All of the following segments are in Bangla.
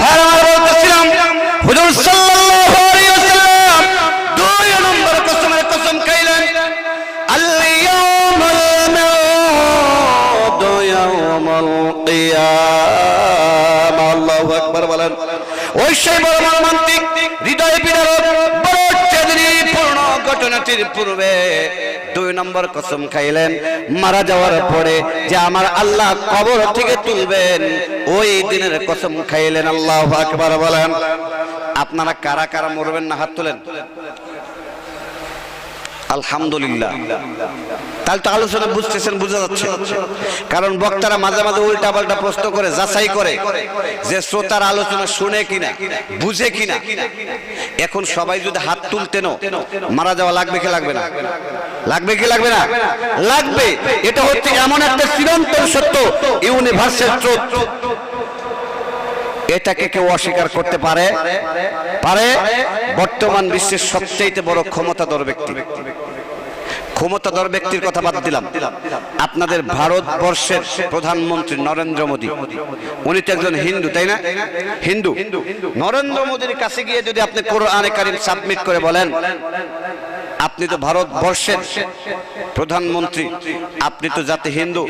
ভাই ঘটনাটির পূর্বে দুই নম্বর কসম খাইলেন। মারা যাওয়ার পরে যে আমার আল্লাহ কবর থেকে তুলবেন, ওই দিনের কসম খাইলেন। আল্লাহ আকবার বলেন। আপনারা কারা কারা মরবেন না হাত তোলেন? আলহামদুলিল্লাহ। তাহলে তো আলোচনা বুঝতেছেন, বোঝা যাচ্ছে। কারণ বক্তারা মাঝে মাঝে উল্টা পাল্টা প্রশ্ন করে, যাচাই করে যে শ্রোতার আলোচনা শুনে কিনা, বুঝে কিনা। এখন সবাই যদি হাত তুলতেন মারা যাওয়া লাগবে কি লাগবে না? লাগবে কি লাগবে না? লাগবে। এটা হচ্ছে এমন একটা চিরন্তন সত্য ইউনিভার্সাল ট্রুথ এটাকে কেউ অস্বীকার করতে পারে? পারে? বর্তমান বিশ্বের সবচেয়ে বড় ক্ষমতাধর ব্যক্তি। ক্ষমতাধর ব্যক্তির কথা বাদ দিলাম। আপনাদের ভারতবর্ষের প্রধানমন্ত্রী নরেন্দ্র মোদী। উনি তো একজন হিন্দু, তাই না? হিন্দু। নরেন্দ্র মোদীর কাছে গিয়ে যদি আপনি কোরআনে কারিম সাবমিট করে বলেন, আপনি তো ভারতবর্ষের প্রধানমন্ত্রী, আপনি তো জাতি হিন্দু,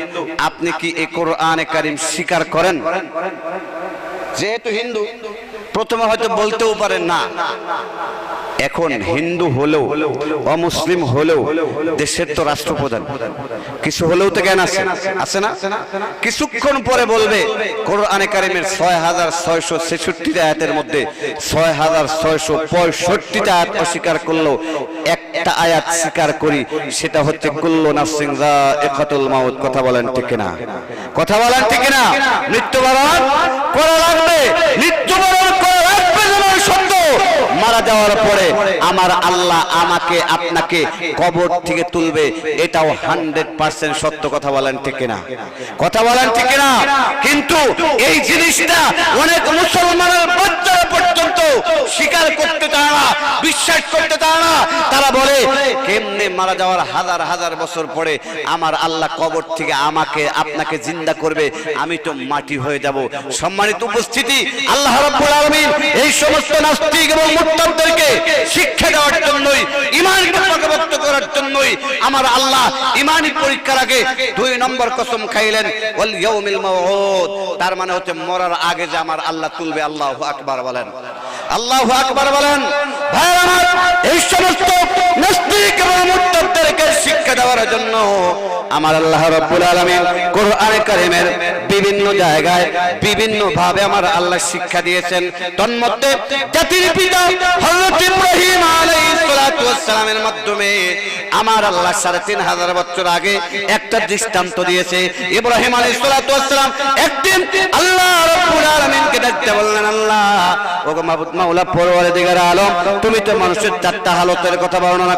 আপনি কি এই কোরআনে কারিম স্বীকার করেন? যেহেতু হিন্দু, প্রথমে হয়তো বলতেও পারেন না। এখন হিন্দু হলেও অমুসলিম হলেও দেশের তো রাষ্ট্রপ্রধান। কিছু হলেও তো জ্ঞান আছে। আছে না? কিছুক্ষণ পরে বলবে কোরআনে কারিমের ছয় হাজার ছয়শো ছেষট্টি আয়াতের মধ্যে ছয় হাজার ছয়শো পঁয়ষট্টিটা আয়াত অস্বীকার করল একটা আয়াত স্বীকার করি সেটা হচ্ছে কুল্লো নাসিং যা একাতুল মাউত। কথা বলেন ঠিক না কথা বলেন ঠিক না মৃত্যুবরণ করা লাগবে? মৃত্যুবরণ যাওয়ার পরে আমার আল্লাহ আমাকে আপনাকে কবর থেকে তুলবে। এটাও হান্ড্রেড পার্সেন্ট সত্য কথা বলেন ঠিক না কথা বলেন ঠিক না কিন্তু এই জিনিসটা অনেক মুসলমানের বাচ্চারা পর্যন্ত স্বীকার করতে চায় না বিশ্বাস করতে চায় না। তারা বলে কেমনে মারা যাওয়ার হাজার হাজার বছর পরে আমার আল্লাহ কবর থেকে আমাকে আপনাকে জিন্দা করবে। আমি তো মাটি হয়ে যাব। সম্মানিত উপস্থিতি আল্লাহ রাব্বুল আলামিন এই সমস্ত নাস্তিক এবং মুত্তাবদেরকে শিক্ষা দেওয়ার জন্যই ইমান পাকাপোক্ত করার জন্যই আমার আল্লাহ ইমানি পরীক্ষার আগে দুই নম্বর কসম খাইলেন তার মানে হচ্ছে মরার আগে যে আমার আল্লাহ তুলবে, আল্লাহু আকবার বলেন। আল্লাহু আকবার বলেন। ভাই আমার, এই সমস্ত নাস্তিক এবং মুত্তাবদেরকে শিক্ষা দেওয়ার জন্য আমার আল্লাহ রাব্বুল আলামিন কোরআনে কারীমের বিভিন্ন জায়গায় বিভিন্ন ভাবে আমার আল্লাহ শিক্ষা দিয়েছেন। তন্মধ্যে জাতির পিতা হযরত ইব্রাহিম আলাইহিস সালাতু ওয়াসসালামের মাধ্যমে আমার আল্লাহ সাড়ে তিন হাজার বছর আগে একটা দৃষ্টান্ত দিয়েছে। ইব্রাহিম আলী সালাম একদিন আল্লাহ আলামিনকে আল্লাহ তুমি তো মানুষের চারটা হালতের কথা বর্ণনা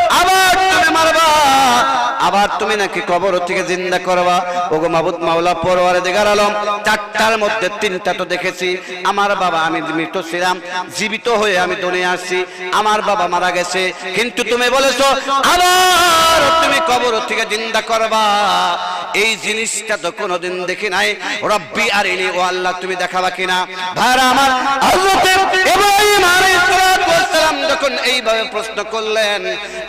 আবার তুমি মারবা। আবার তুমি নাকি কবর থেকে জিন্দা করবা। ওগো মাবুদ মাওলা পরওয়ারে দেগার আলম, চারটার মধ্যে তিনটা তো দেখেছি। আমার বাবা, আমি মৃত ছিলাম, জীবিত হয়ে আমি দুনিয়া আসছি। আমার বাবা মারা গেছে। কিন্তু তুমি বলেছ, আবার তুমি কবর থেকে জিন্দা করবা। এই জিনিসটা তো কোনোদিন দেখি নাই। রব্বি আর ইনি ও আল্লাহ, তুমি দেখাবা কিনা? ভাইরা আমার এইভাবে প্রশ্ন করলেন,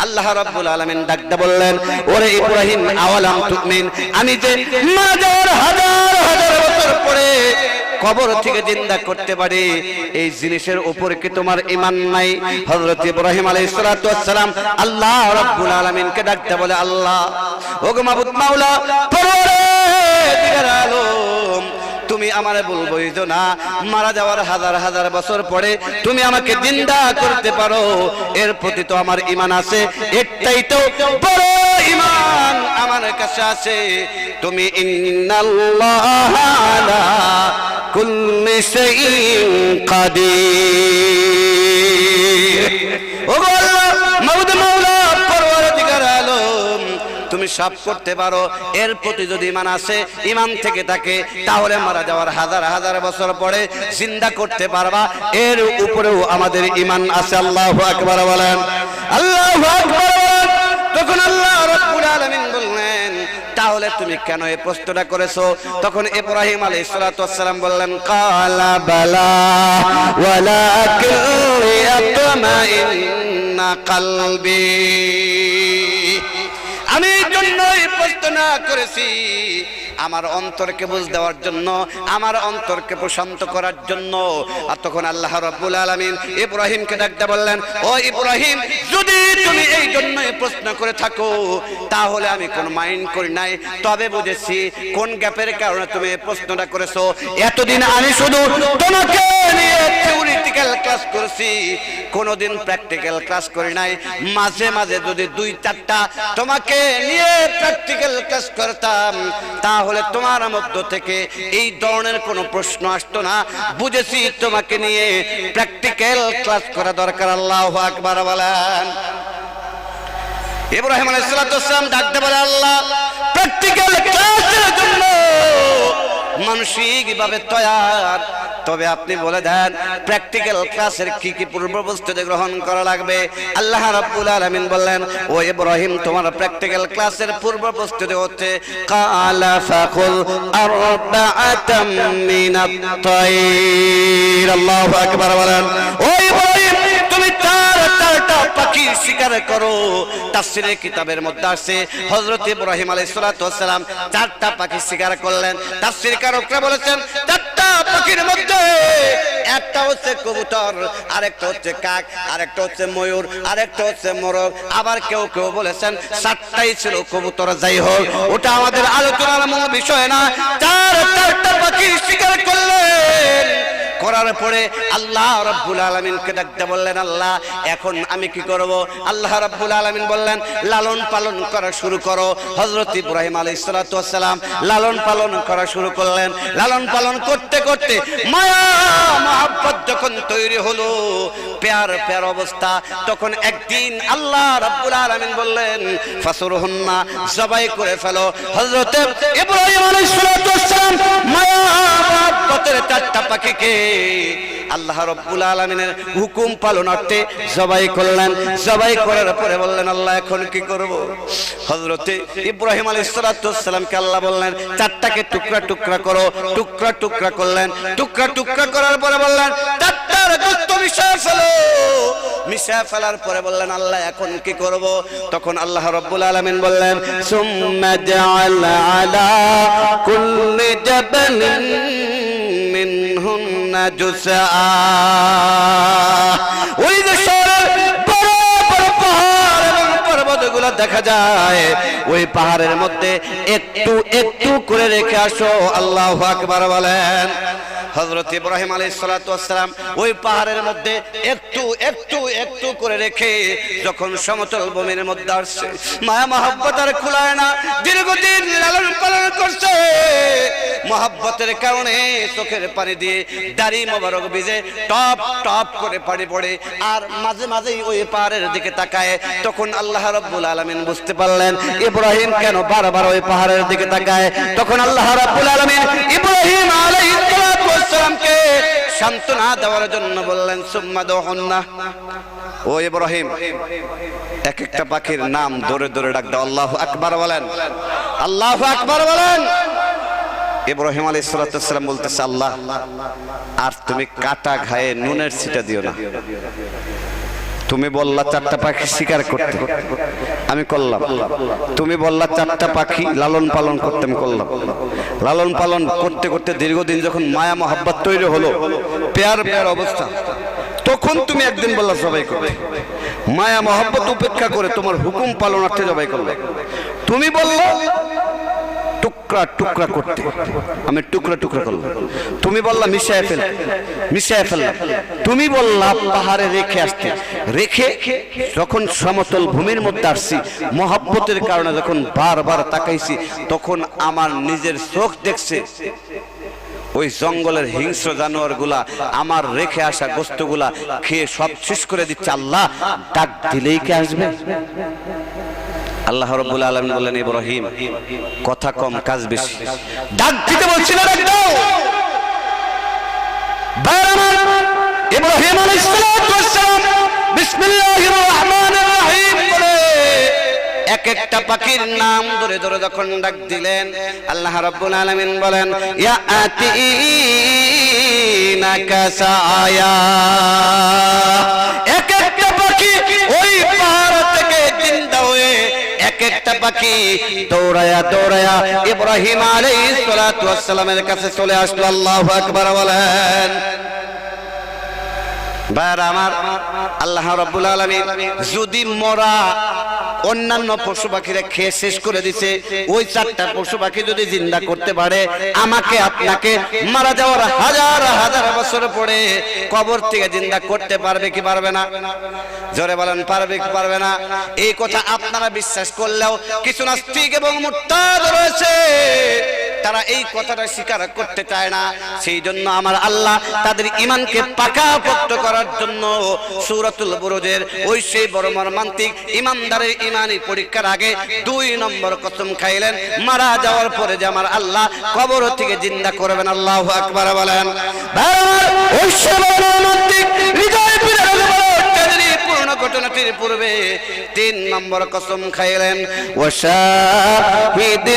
আল্লাহ রাব্বুল আলামিন ডাকতে বললেন, ওরে ইব্রাহিম, আওয়ালাম তুমিন? আমি যে মাজার হাজার হাজার বছর পরে কবর থেকে জিন্দা করতে পারি, এই জিনিসের উপর কি তোমার ইমান নাই? হযরত ইব্রাহিম আলাইহিস সালাতু ওয়াসসালাম আল্লাহ রাব্বুল আলামিনকে ডাকতে বলে, আল্লাহ, ওগো মাবুদ মাওলা পরওয়ারদিগার আলম তুমি আমারে বলবোই তো না। মারা যাওয়ার হাজার হাজার বছর পরে তুমি আমাকে জিন্দা করতে পারো। এর প্রতি তো আমার ইমান আছে। এটাই তো বড় ইমান আমার কাছে আছে। তুমি ইন্নাল্লাহ আলা কুল্লি শাইইন কাদির। তুমি সব করতে পারো। এর প্রতি যদি ইমান আসে ইমান থেকে থাকে তাহলে মারা যাওয়ার হাজার হাজার বছর পরে জিন্দা করতে পারবা। এর উপরেও আমাদের ইমান আছে, আল্লাহ আকবার বলেন। আল্লাহ তখন আল্লাহ রব্বুল বললেন, তাহলে তুমি কেন এই প্রশ্নটা করেছ? তখন ইব্রাহিম সালাতু ওয়াসসালাম বললেন, কালা বালা ওয়ালাকিন জন্যই প্রশ্ন না করেছি। আমার অন্তরকে বুঝ দেওয়ার জন্য, আমার অন্তরকে প্রশান্ত করার জন্য। আর তখন আল্লাহ রব্বুল আলামিন ইব্রাহিমকে ডাকতে বললেন, ও ইব্রাহিম, যদি তুমি এই জন্যই প্রশ্ন করে থাকো, তাহলে আমি কোন মাইন্ড করি নাই। তবে বুঝেছি কোন গ্যাপের কারণে তুমি প্রশ্নটা করেছ। এতদিন আমি শুধু তোমাকে নিয়ে থিওরিটিক্যাল ক্লাস করেছি। কোনোদিন প্র্যাকটিক্যাল ক্লাস করি নাই। মাঝে মাঝে যদি দুই, চারটা তোমাকে নিয়ে প্র্যাকটিক্যাল ক্লাস করতাম, তাহলে তোমার মধ্য থেকে এই ধরনের কোনো প্রশ্ন আসতো না। বুঝেছি তোমাকে নিয়ে প্র্যাকটিক্যাল ক্লাস করা দরকার, আল্লাহ আকবার বলেন। ইব্রাহিম আলাইহিসসালাম ডাকতে বলে, আল্লাহ প্র্যাকটিক্যাল ক্লাসের জন্য মানসিকভাবে তৈয়ার। তবে আপনি বলে দেন প্র্যাকটিক্যাল ক্লাসের কি কি পূর্ব প্রস্তুতি গ্রহণ করা লাগবে? আল্লাহ রাব্বুল আলামিন বললেন, ও ইব্রাহিম, তোমার প্র্যাকটিক্যাল ক্লাসের পূর্ব প্রস্তুতি হচ্ছে, কালা ফাকুল আরবাআতাম মিনাত তাইর আল্লাহু আকবার বলেন, ও ইব্রাহিম, তুমি চার পাখি শিকার করো। তাফসীরের কিতাবের মধ্যে আছে, হযরত ইব্রাহিম আলাইহিস সালাতু চারটা পাখি শিকার করলেন। তাফসীর কারকরা বলেছেন, চারটা পাখির মধ্যে একটা হচ্ছে কবুতর, আরেকটা হচ্ছে কাক, আরেকটা হচ্ছে ময়ূর, আরেকটা হচ্ছে মোরগ। আবার কেউ কেউ বলেছেন সাতটাই ছিল কবুতর। যাই হোক, ওটা আমাদের আলোচনার মূল বিষয় না। চার চারটা পাখি শিকার করলেন। করার পরে আল্লাহ রব্বুল আলমিনকে ডাকতে বললেন, আল্লাহ, এখন আমি কি করব? আল্লাহ রব্বুল আলমিন বললেন, লালন পালন করা শুরু করো। হজরত ইব্রাহিম আলী সালাম লালন পালন করা শুরু করলেন। লালন পালন করতে করতে মায়া যখন তৈরি হলো, পেয়ার পেয়ার অবস্থা। তখন একদিন আল্লাহ রব্বুল আলমিন বললেন ফাসুর হন্না জবাই করে ফেলো। হজরত ইব্রাহিম আলী সালাম মায়া, মহাব্বতের চারটা পাখিকে আল্লাহ রব্বুল আলমিনের হুকুম পালনার্থে জবাই করলেন। জবাই করার পরে বললেন, আল্লাহ, এখন কি করব? হজরতে ইব্রাহিম আলী সালাতামকে আল্লাহ বললেন, চারটাকে টুকরা টুকরা করো। টুকরা টুকরা করলেন। টুকরা টুকরা করার পরে বললেন ফেলো। ফেলার পরে বললেন, আল্লাহ, এখন কি করব? তখন বললেন আলা মিনহুন্না জুসআ ওই বড় পাহাড় এবং পর্বতগুলো দেখা যায়। ওই পাহাড়ের মধ্যে একটু একটু করে রেখে আসো, আল্লাহ আকবার বলেন। হজরত ইব্রাহিম আলী সালাম ওই পাহাড়ের মধ্যে একটু একটু একটু করে রেখে যখন সমতল ভূমির মধ্যে আসছে, মায়া মহাব্বত আর খুলায় না, দীর্ঘদিন লালন পালন করছে। মহাব্বতের কারণে চোখের পানি দিয়ে দাড়ি মোবারক ভিজে টপ টপ করে পানি পড়ে আর মাঝে মাঝেই ওই পাহাড়ের দিকে তাকায়। তখন আল্লাহ রব্বুল আলমিন বুঝতে পারলেন, ইব্রাহিম কেন বারবার ওই পাহাড়ের দিকে তাকায়? তখন আল্লাহ রব্বুল আলমিন ইব্রাহিম আলাইহিসসালামকে সান্ত্বনা দেওয়ার জন্য বললেন, সুম্মা দহন্না। ও ইব্রাহিম, এক একটা পাখির নাম ধরে ধরে ডাক দাও, আল্লাহ আকবার বলেন। আল্লাহ আকবার বলেন। ইব্রাহিম আলী সালাম বলতেছে, আল্লাহ, আর তুমি কাটা ঘায়ে নুনের ছিটা দিও না। তুমি বললা চারটা পাখি শিকার করতে, আমি করলাম। তুমি বললা চারটা পাখি লালন পালন করতে, আমি করলাম। লালন পালন করতে করতে দীর্ঘদিন যখন মায়া, মহাব্বত তৈরি হলো, পেয়ার পেয়ার অবস্থা, তখন তুমি একদিন বললা সবাই করবে মায়া, মহাব্বত উপেক্ষা করে তোমার হুকুম পালনার্থে জবাই করবে তুমি বলল টুকরা টুকরা করতে। আমি টুকরা টুকরা করলাম। তুমি বললা, মিশায় ফেল, মিশায় ফেললাম তুমি বললা, পাহাড়ে রেখে আসতে। রেখে যখন সমতল ভূমির মধ্যে আসছি, মহাব্বতের কারণে যখন বারবার তাকাইছি, তখন আমার নিজের চোখ দেখছে। ওই জঙ্গলের হিংস্র জানোয়ারগুলা আমার রেখে আসা গোস্তগুলা খেয়ে সব শেষ করে দিচ্ছে। আল্লাহ, ডাক দিলেই কে আসবে? আল্লাহ রব্বুল আলম বললেন, ইব্রাহিম, কথা কম, কাজ বেশি। ডাক দিতে বলছিল ইব্রাহিম বিসমিল্লাহির রহমানির রহিম বলে এক একটা পাখির নাম ধরে ধরে যখন ডাক দিলেন, আল্লাহ রাব্বুল আলামিন বলেন ইয়া আতিনাকা সায়া। এক একটা পাখি দৌড়ায়া দৌড়ায়া ইব্রাহিম আলাইহিস সালাতু ওয়াস কাছে চলে আসলো। আল্লাহু আকবার বলেন যদি মরা অন্যান্য পশু পাখিরা খেয়ে শেষ করে দিছে, ওই চারটা পশু পাখি যদি জিন্দা করতে পারে, আমাকে আপনাকে মারা যাওয়ার হাজার হাজার বছর পরে কবর থেকে জিন্দা করতে পারবে কি পারবে না? জোরে বলেন, পারবে কি পারবে না? এই কথা আপনারা বিশ্বাস করলেও কিছু নাস্তিক এবং মুরতাদ রয়েছে। তারা এই কথাটা স্বীকার করতে চায় না। সেই জন্য আমার আল্লাহ তাদের ইমানকে পাকা পোক্ত করার জন্য সূরাতুল বুরুজের ওই সেই বড় মর্মান্তিক ইমানদারের ইমানি পরীক্ষার আগে দুই নম্বর কসম খাইলেন। মারা যাওয়ার পরে যে আমার আল্লাহ কবর থেকে জিন্দা করবেন আল্লাহ আকবার বলেন। ওই সেই বড় মর্মান্তিক হৃদয় ঘটনাটির পূর্বে তিন নম্বর কসম খাইলেন। ওয়াশাহিদে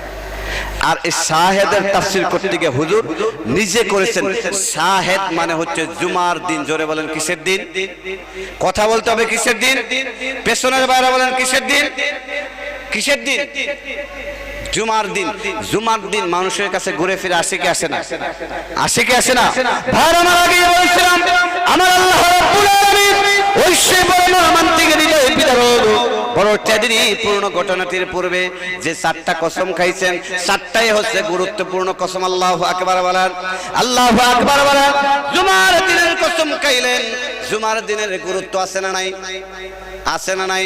আর এই শাহেদের তাফসির করতে গিয়ে হুজুর নিজে করেছেন শাহেদ মানে হচ্ছে জুমার দিন, জোরে বলেন কিসের দিন? কথা বলতে হবে কিসের দিন? পেছনের বাইরে বলেন কিসের দিন? কিসের দিন? জুমার দিন জুমার দিন মানুষের কাছে ঘুরে ফিরে আসে কি আসে না? আসে কি আসে না? ভাইয়ের আমার আগে বলছিলাম, আমার আল্লাহ রাব্বুল আলামিন ওই সে বড় মর্মান্তিক হৃদয় বিদারক। বড় ত্যাগী পূর্ণ ঘটনাটির পূর্বে যে চারটা কসম খাইছেন, চারটাই হচ্ছে গুরুত্বপূর্ণ কসম, আল্লাহ আকবার বলেন। আল্লাহ আকবার বলেন, জুমার দিনের কসম খাইলেন, জুমার দিনের গুরুত্ব আছে না নাই? আছে না নাই?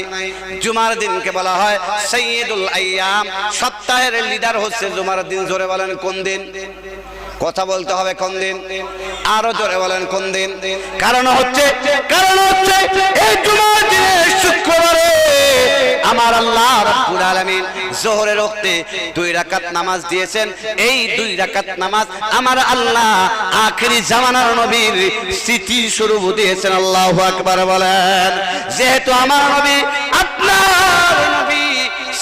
জুমার দিনকে বলা হয় সৈয়দুল আইয়াম। সপ্তাহের লিডার হচ্ছে জুমার দিন। জোরে বলেন, কোন দিন? কথা বলতে হবে কোন দিন? আরও জোরে বলেন কোন দিন? কারণ হচ্ছে কারণ হচ্ছে এই জুমার দিনে শুক্রবারে আমার আল্লাহ রাব্বুল আলামিন জোহরের ওয়াক্তে দুই রাকাত নামাজ দিয়েছেন। এই দুই রাকাত নামাজ আমার আল্লাহ আখেরি জামানার নবীর স্মৃতি স্বরূপ দিয়েছেন। আল্লাহু আকবার বলেন। যেহেতু আমার নবী আপনার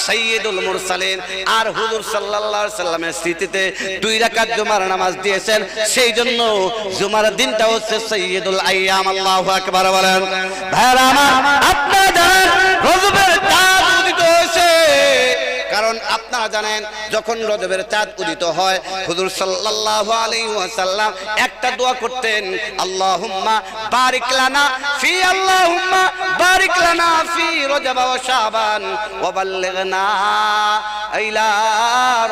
নবী সৈয়দুল মুরসালিন। আর হুজুর সাল্লাল্লাহু সাল্লামের স্মৃতিতে দুই রাকাত জুমার নামাজ দিয়েছেন। সেই জন্য জুমার দিনটা হচ্ছে সাইয়েদুল আইয়াম আল্লাহু আকবার বলেন। ভাইরা আমার, আপনারা জানেন রজবের চাঁদ উদিত হয়েছে, কারণ আপনারা জানেন, যখন রজবের চাঁদ উদিত হয়, হুজুর সাল্লাল্লাহু আলাইহি ওয়াসাল্লাম একটা দোয়া করতেন, আল্লাহুম্মা বারিক লানা ফি, আল্লাহুম্মা বারিক লানা ফি রজব ওয়া শাবান ওয়া বাল্লিগনা ইলা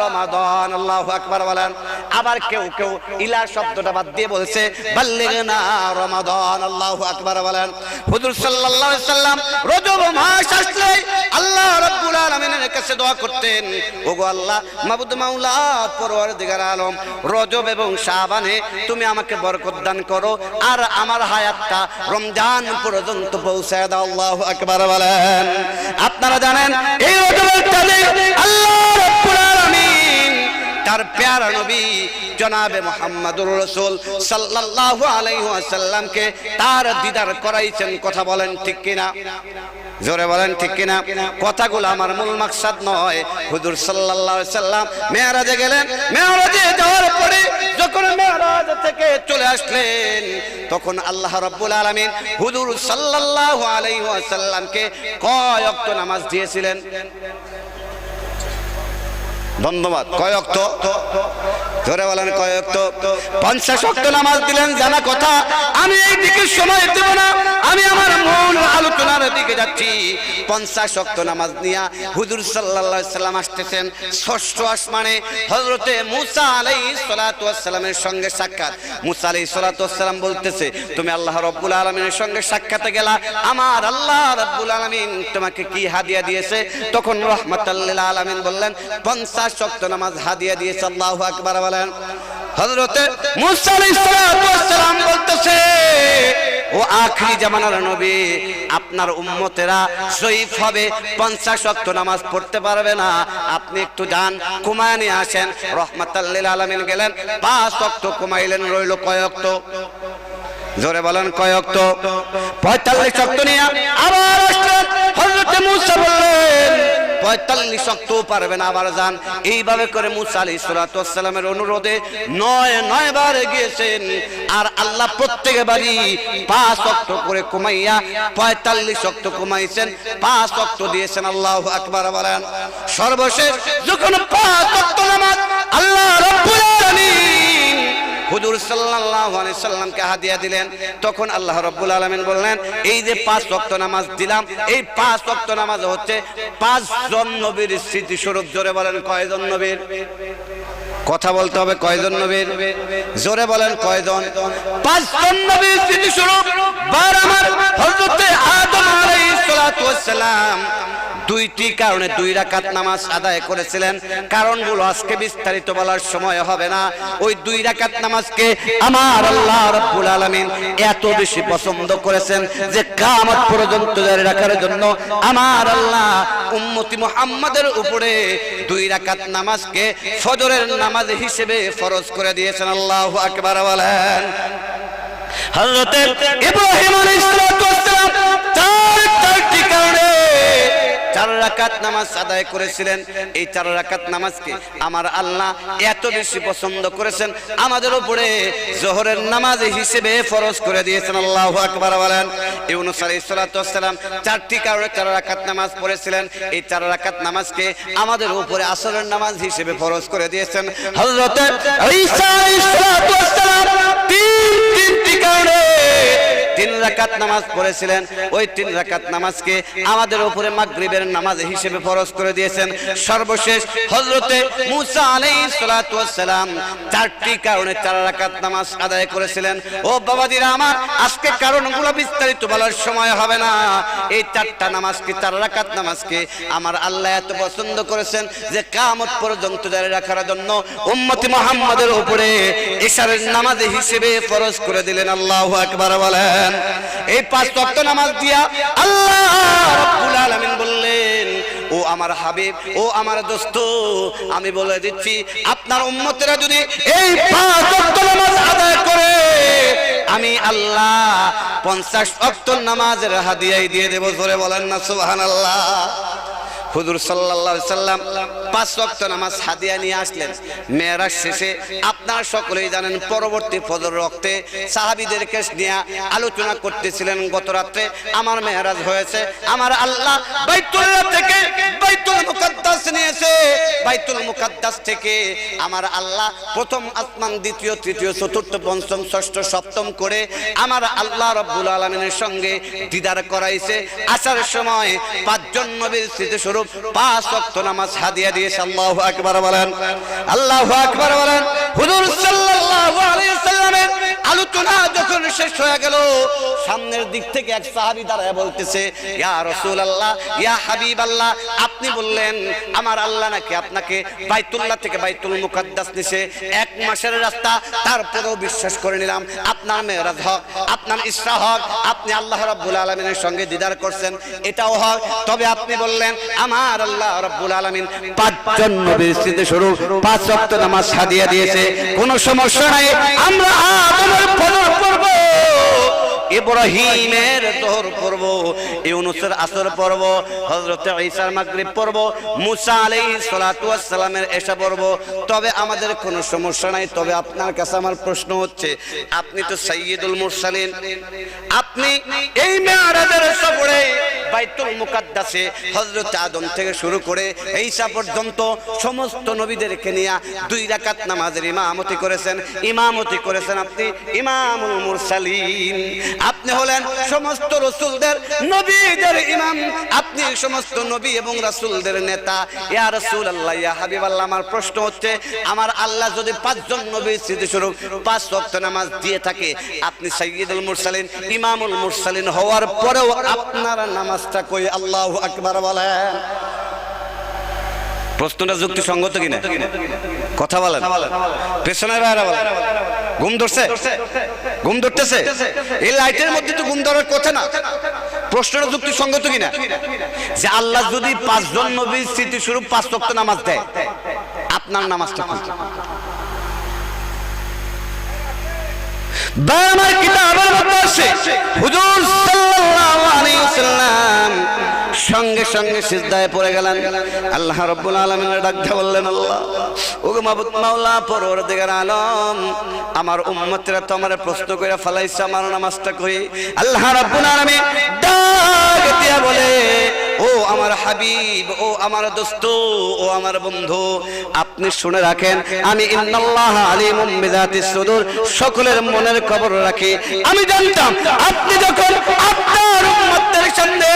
রমাদান। আল্লাহু আকবার বলেন। আবার কেউ কেউ ইলা শব্দটা বাদ দিয়ে বলছে, বাল্লিগনা রমাদান। আল্লাহু আকবার বলেন। হুজুর সাল্লাল্লাহু আলাইহি সাল্লাম রজব মাস আসলে আল্লাহ রাব্বুল আলামিনের কাছে দোয়া করতেন ওগো আল্লাহ, মাবুদ মাওলা, পরওয়ারদিগার আলম, রজব এবং শাবানে তুমি আমাকে বরকত দান করো, আর আমার হায়াতটা রমজান পর্যন্ত পৌঁছায় দাও, আল্লাহু আকবার বলেন। আপনারা জানেন, এই রজবের চাঁদে আল্লাহ রাব্বুল আলামিন, তার প্যারা নবী জনাবে মোহাম্মদুর রসুল সাল্লাল্লাহু আলাইহি ওয়াসাল্লামকে তার দিদার করাইছেন, কথা বলেন ঠিক কিনা? জোরে বলেন ঠিক কিনা? কথাগুলো আমার মূল মাকসাদ নয়। হুজুর সাল্লাল্লাহু আলাইহি সাল্লাম মেরাজে গেলেন। মেরাজে যাওয়ার পরে যখন মেরাজ থেকে চলে আসলেন, তখন আল্লাহ রাব্বুল আলামিন হুজুর সাল্লাল্লাহু আলাইহি ওয়াসাল্লামকে কয় ওয়াক্ত নামাজ দিয়েছিলেন? ধন্যবাদ। কয় অক্ত ধরে বলেন কয়েক তো পঞ্চাশ অক্ট নামাজ দিলেন, জানা কথা, আমি এই দিকে সময় দেব না। আমি আমার মূল আলোচনার দিকে যাচ্ছি। পঞ্চাশ অক্ট নামাজ নিয়া হুজুর সাল্লাল্লাহু সাল্লাম আসতেছেন। ষষ্ঠ আসমানে হযরতে মুসা আলাই সালাতু ওয়াস সালামের সঙ্গে সাক্ষাৎ। মুসা আলাই সালাতু ওয়াস সালাম বলতেছে, তুমি আল্লাহ রাব্বুল আলামিনের সঙ্গে সাক্ষাতে গেলা। আমার আল্লাহ রাব্বুল আলামিন তোমাকে কি হাদিয়া দিয়েছে? তখন রহমাতাল্লিল আলামিন বললেন, পঞ্চাশ অক্ট নামাজ হাদিয়া দিয়েছে, আল্লাহু আকবার বলেন। হযরতে মুসা আলাইহিস সালাতু বলতেছে, ও আখরি জামানার নবী, আপনার উম্মতেরা শহীদ হবে, পঞ্চাশ অক্ট নামাজ পড়তে পারবে না। আপনি একটু যান কুমায় নিয়ে আসেন। রহমাতাল্লিল আলামিন গেলেন, পাঁচ অক্ট কুমাইলেন রইল কয়ক্ত জোরে বলেন কয়ক্ত পঁয়তাল্লিশ অক্ট নিয়ে আবার আসলেন, হযরতে মুসা বললেন পঁয়তাল্লিশ অক্টও পারবেন আবার যান। এইভাবে করে মুসা আলী সালামের অনুরোধে নয় নয় বার গিয়েছেন। আর আল্লাহ প্রত্যেক বাড়ি পাঁচ অক্ট করে কমাইয়া পঁয়তাল্লিশ অক্ট কমাইছেন পাঁচ অক্ট দিয়েছেন, আল্লাহ আকবার বলেন। সর্বশেষ যখন পাঁচ অক্ট নামাজ আল্লাহ রব্বুল আলামিন হুজুর সাল্লাল্লাহু আলাইহি সাল্লামকে হাদিয়া দিলেন। তখন আল্লাহ রাব্বুল আলামিন বললেন, এই যে পাঁচ ওয়াক্ত নামাজ দিলাম, এই পাঁচ ওয়াক্ত নামাজ হচ্ছে পাঁচ জন নবীর স্মৃতি স্বরূপ জোরে বলেন, কয়জন নবীর? কথা বলতে হবে কয়জন নবীর? জোরে বলেন কয়জন? পাঁচজন নবীর স্মৃতি স্বরূপ, বার আমার হযরতে আদম আলাইহিস সালাতু ওয়াস সালাম দুইটি কারণে দুই রাকাত নামাজ আদায় করেছিলেন। কারণগুলো আজকে বিস্তারিত বলার সময় হবে না। ওই দুই রাকাত নামাজকে আমার আল্লাহ রাব্বুল আলামিন এত বেশি পছন্দ করেছেন যে কিয়ামত পর্যন্ত জারি রাখার জন্য আমার আল্লাহ উম্মতি মুহাম্মাদের উপরে দুই রাকাত নামাজকে ফজরের নামাজ হিসেবে ফরজ করে দিয়েছেন আল্লাহ আকবার বলেন। হযরত রাকাত নামাজ আদায় করেছিলেন। এই চার রাকাত নামাজকে আমার আল্লাহ এত বেশি পছন্দ করেছেন। আমাদের উপরে জোহরের নামাজ হিসেবে ফরজ করে দিয়েছেন। আল্লাহু আকবার বলেন। সালাতু ওয়াস সালাম চারটি কারণে চার রাকাত নামাজ পড়েছিলেন। এই চার রাকাত নামাজকে আমাদের উপরে আসরের নামাজ হিসেবে ফরজ করে দিয়েছেন। সালাম তিন তিনটি কারণে তিন রাকাত নামাজ পড়েছিলেন। ওই তিন রাকাত নামাজকে আমাদের উপরে মাগরিবের নামাজ হিসেবে ফরজ করে দিয়েছেন। সর্বশেষ হযরতে মুসা আলাইহিস সালাতু ওয়াস সালাম চারটি কারণে চার রাকাত নামাজ আদায় করেছিলেন। ও বাবাজিরা আমার, আজকে কারণগুলো বিস্তারিত বলার সময় হবে না। এই চারটা নামাজকে, চার রাকাত নামাজকে আমার আল্লাহ এত পছন্দ করেছেন যে কিয়ামত পর্যন্ত জারি রাখার জন্য উম্মতি মুহাম্মাদের উপরে ইশারের নামাজ হিসেবে ফরজ করে দিলেন। আল্লাহু আকবার বলেন। এই পাঁচ তত্ত্ব নামাজ দিয়া আল্লাহ আলমিন বললেন, ও আমার হাবিব, ও আমার দোস্ত, আমি বলে দিচ্ছি, আপনার উন্মতেরা যদি এই পাঁচ ওয়াক্ত নামাজ আদায় করে, আমি আল্লাহ পঞ্চাশ ওয়াক্ত নামাজের হাদিয়াই দিয়ে দেব, জোরে বলেন না, সুবহানাল্লাহ। হুজুর আলাইহি সাল্লাম পাঁচ ওয়াক্ত নামাজ হাদিয়া নিয়ে আসলেন। মেয়েরাজ শেষে আপনারা সকলেই জানেন পরবর্তী ফজর রক্তে সাহাবীদেরকে নিয়ে আলোচনা করতেছিলেন গত রাত্রে। আমার মেয়েরাজ হয়েছে, আমার আল্লাহ বাইতুল্লাহ থেকে বাইতুল বাইতুল থেকে আমার আল্লাহ প্রথম আসমান, দ্বিতীয়, তৃতীয়, চতুর্থ, পঞ্চম, ষষ্ঠ, সপ্তম করে আমার আল্লাহ রব্বুল আলমিনের সঙ্গে দিদার করাইছে। আসার সময় পাঁচজন নবীর স্মৃতিস্বরূপ পাঁচ নামাজ হাদিয়া দিয়েছে বলেন। বলেন। হুজুর সামনের দিক থেকে এক সাহাবী দাঁড়ায় বলতেছে আপনি বললেন, আমার আল্লাহ নাকি আপনাকে বাইতুল্লাহ থেকে বাইতুল মুকাদ্দাস নিছে। এক মাসের রাস্তা, তারপরেও বিশ্বাস করে নিলাম, আপনার মেয়েরাজ হক, আপনার ইসরা হক, আপনি আল্লাহ রাব্বুল আলামিনের সঙ্গে দিদার করছেন, এটাও হক। তবে আপনি বললেন আমার আল্লাহ পাঁচজন নবীর স্বরূপ পাঁচ নামাজ সাদিয়া দিয়েছে। সমস্যা নাই, আমরা আদমের ফজর পড়ব, ইব্রাহিমের পড়ব, ইউনুসের আসর পড়ব ঈসার মাগরিব পড়ব, মুসা আলাইহিস সালাতু ওয়াস সালামের এশা পড়ব। তবে আমাদের কোনো সমস্যা নাই, তবে আপনার কাছে আমার প্রশ্ন হচ্ছে, আপনি তো সাইয়্যিদুল মুরসালিন। আপনি এই মেয়ারাজের সফরে বাইতুল মুকাদ্দাসে হযরত আদম থেকে শুরু করে ঈসা পর্যন্ত সমস্ত নবীদেরকে নিয়ে দুই রাকাত নামাজের ইমামতি করেছেন ইমামতি করেছেন আপনি ইমামুল মুরসালিন। আপনি হলেন সমস্ত রসুলদের নবীদের ইমাম। আপনি সমস্ত নবী এবং রাসূলদের নেতা। ইয়া রাসূলুল্লাহ, ইয়া হাবিবাল্লাহ, আমার প্রশ্ন হচ্ছে, আমার আল্লাহ যদি পাঁচজন নবীর স্মৃতিস্বরূপ পাঁচ ওয়াক্ত নামাজ দিয়ে থাকে, আপনি সাইয়্যিদুল মুরসালিন, ইমামুল মুরসালিন হওয়ার পরেও আপনার নামাজটা কই আল্লাহু? আকবার বলেন প্রশ্নটা যুক্তিসঙ্গত কিনা? কথা বলেন। পেছনের বাইরে বলেন। ঘুম ধরছে? ঘুম ধরতেছে? এই লাইটের মধ্যে তো ঘুম ধরার কথা না। প্রশ্নটা যুক্তিসঙ্গত কিনা? যে আল্লাহ যদি পাঁচজন নবীর স্মৃতিস্বরূপ পাঁচ ওয়াক্ত নামাজ দেয় আপনার নামাজটা কিতাবের মধ্যে আছে হুজুর সাল্লাল্লাহু আলাইহি ওয়াসাল্লাম। সঙ্গে সঙ্গে সিজদায় পড়ে গেলেন। আল্লাহ রাব্বুল আলামিনের ডাক দিয়ে বললেন, আল্লাহ, ওগো মাবুদ মাওলা পরওয়ারদিগার আলম, আমার উম্মতরা তো প্রশ্ন করে ফলাইছে, আমার নামাজটা কই আল্লাহ রাব্বুল আলামিন ডাক দিয়া বলে, ও আমার হাবিব, ও আমার দোস্ত, ও আমার বন্ধু, আপনি শুনে রাখেন, আমি ইন্নাল্লাহ আলিমুম বিযাতিস সুদূর, সকলের মনের খবর রাখি। আমি জানতাম, আপনি যখন আপনার উম্মতের সামনে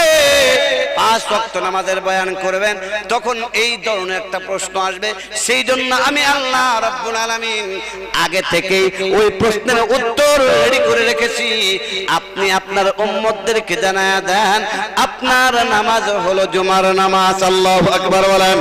পাঁচ ভক্ত নামাজের বয়ান করবেন, তখন এই ধরনের একটা প্রশ্ন আসবে। সেই জন্য আমি আল্লাহ রব্বুল আলমিন আগে থেকে ওই প্রশ্নের উত্তর রেডি করে রেখেছি। আপনি আপনার উম্মতদেরকে জানায় দেন, আপনার নামাজ হলো জুমার নামাজ, আল্লাহ আকবর বলেন।